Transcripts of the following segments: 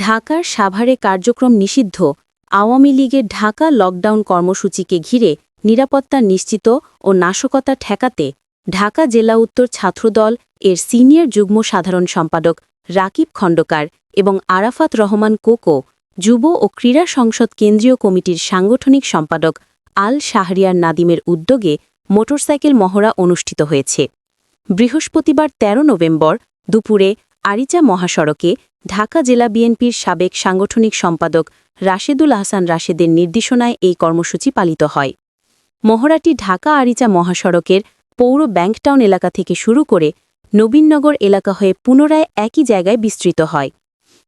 ঢাকার সাভারে কার্যক্রম নিষিদ্ধ। আওয়ামী লীগের ঢাকা লকডাউন কর্মসূচিকে ঘিরে নিরাপত্তা নিশ্চিত ও নাশকতা ঠেকাতে ঢাকা জেলা উত্তর ছাত্রদল এর সিনিয়র যুগ্ম সাধারণ সম্পাদক রাকিব খণ্ডকার এবং আরাফাত রহমান কোকো, যুব ও ক্রীড়া সংসদ কেন্দ্রীয় কমিটির সাংগঠনিক সম্পাদক আল শাহরিয়ার নাদিমের উদ্যোগে মোটরসাইকেল মহড়া অনুষ্ঠিত হয়েছে। বৃহস্পতিবার ১৩ নভেম্বর দুপুরে আরিচা মহাসড়কে ঢাকা জেলা বিএনপির সাবেক সাংগঠনিক সম্পাদক রাশেদুল আহসান রাশেদের নির্দেশনায় এই কর্মসূচি পালিত হয়। মহড়াটি ঢাকা আরিচা মহাসড়কের পৌর ব্যাংকটাউন এলাকা থেকে শুরু করে নবীননগর এলাকা হয়ে পুনরায় একই জায়গায় বিস্তৃত হয়।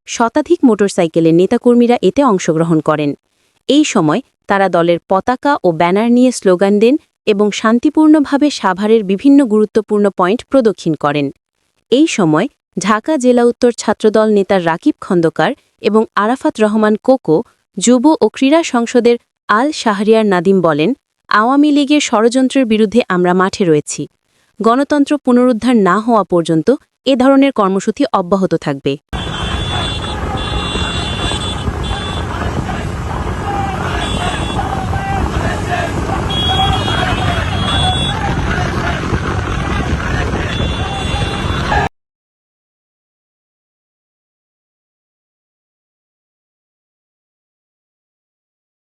শতাধিক মোটরসাইকেলের নেতাকর্মীরা এতে অংশগ্রহণ করেন। এই সময় তারা দলের পতাকা ও ব্যানার নিয়ে স্লোগান দেন এবং শান্তিপূর্ণভাবে সাভারের বিভিন্ন গুরুত্বপূর্ণ পয়েন্ট প্রদক্ষিণ করেন। এই সময় ঢাকা জেলা উত্তর ছাত্রদল নেতা রাকিব খন্দকার এবং আরাফাত রহমান কোকো যুব ও ক্রীড়া সংসদের আল শাহরিয়ার নাদিম বলেন, আওয়ামী লীগের ষড়যন্ত্রের বিরুদ্ধে আমরা মাঠে রয়েছি। গণতন্ত্র পুনরুদ্ধার না হওয়া পর্যন্ত এ ধরনের কর্মসূচি অব্যাহত থাকবে।